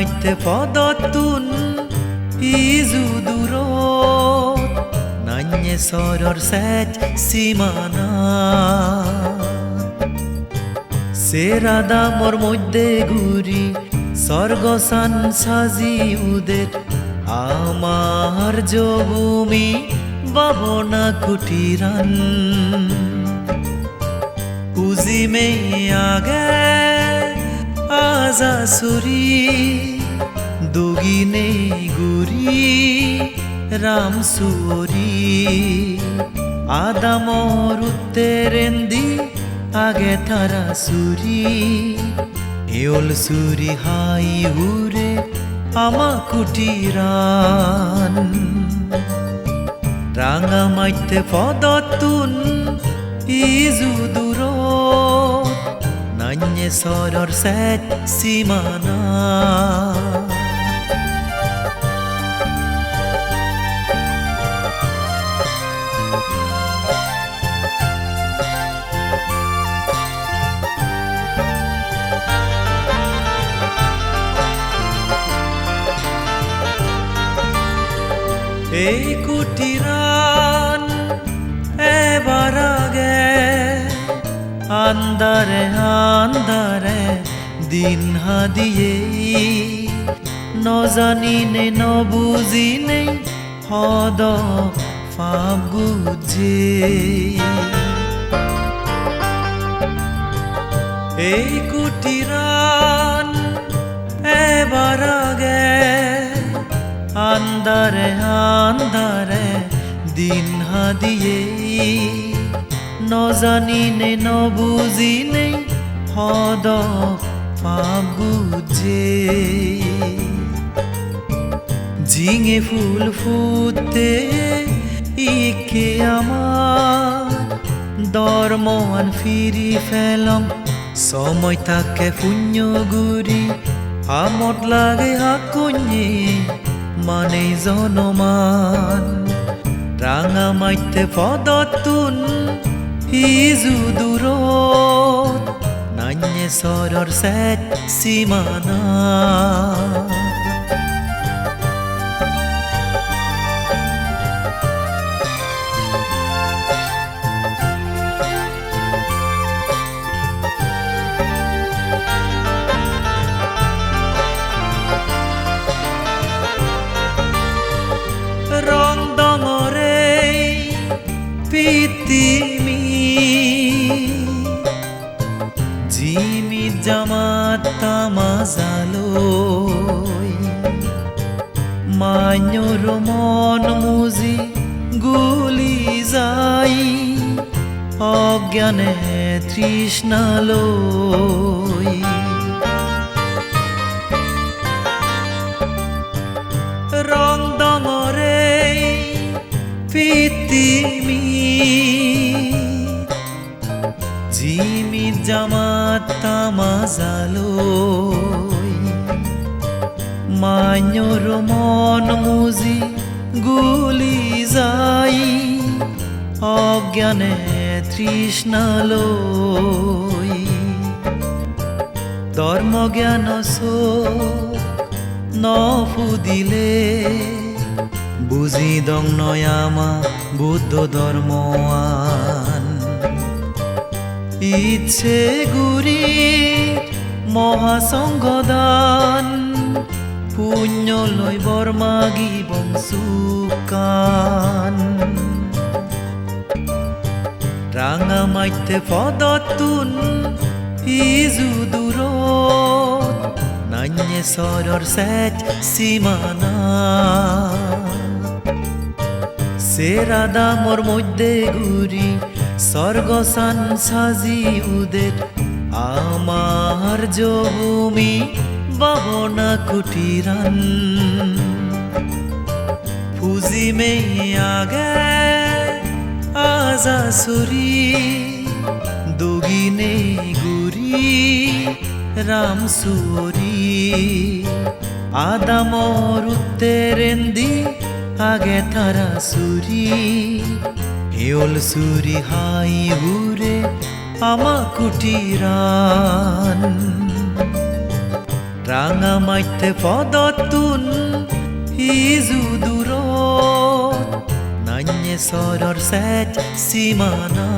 মাইতে পদতুন, ইজু দূরত নান্যে সরর সেচ সীমানা। সেরাদা মোর মধ্যে ঘুরি স্বর্গসান সাজি উদের, আমার জভূমি বাবনা কুটিরান উজি মে আগে আজা সুরি দুগিনে গুরি রাম সুরি আদামর উত্তেরেন্দি আগে তারা সুরি। এওল সুরি হাই হুরে, আমা কুটিরান। রাঙা মাইতে পদতুন, ইজু দূর নান্যে সরর সেচ সীমানা এই কুটিরান এবার আগে আন্দারে আন্দারে দিন হাদিয়ে, নজানি নে, নবুজি নেই হদ ফাগুজে এই কুটিরান এবার আগে, আন্দারে আন্দারে দিন হাদিয়ে। নজানি নে, নবুজি ফাগুজে ঝিঙে ফুল ফুটতে ইকে আমার দরমন ফিরি ফেলম। সময় তাকে পুণ্য গুরি আমত লাগে হাকুnye মানে জনমান। রাঙা মাইতে পদতুন ইজু দূরত। নান্যে সরর সেচ সীমানা রং দমরে জামাত তামাজালো। মান্যর মন মুজি গুলি যাই অজ্ঞানে তৃষ্ণালয় রং দমরে পিতিমি জিমি জামাত তামাজালো মান্যর মন মুজি গুলি যাই, অজ্ঞানে তৃষ্ণালয় ধর্মজ্ঞান চোখ নফুদিলে বুজি দং নয়ামা বুদ্ধ ধর্ময়ান ইচ্ছে গুরি মহাসংঘদান পুণ্য লই বর্মাগি বংশুকান। রাঙা মাইতে পদতুন ইজু দূরত নান্যে সরর সেচ সীমানা। সেরাদা মোর মধ্যে ঘুরি স্বর্গসান সাজি উদের আমার জভূমি বাবনা কুটিরান। ফুজি মে আগে আজা সুরি, দুগিনে গুরি, রাম সুরি। আদামর উত্তেরেন্দি আগে তারা সুরি। হেওল সুরি হাই হুরে আমা কুটিরান। রাঙা মাইতে পদতুন ইজু দূৰত নান্যে সরর সেচ সীমানা।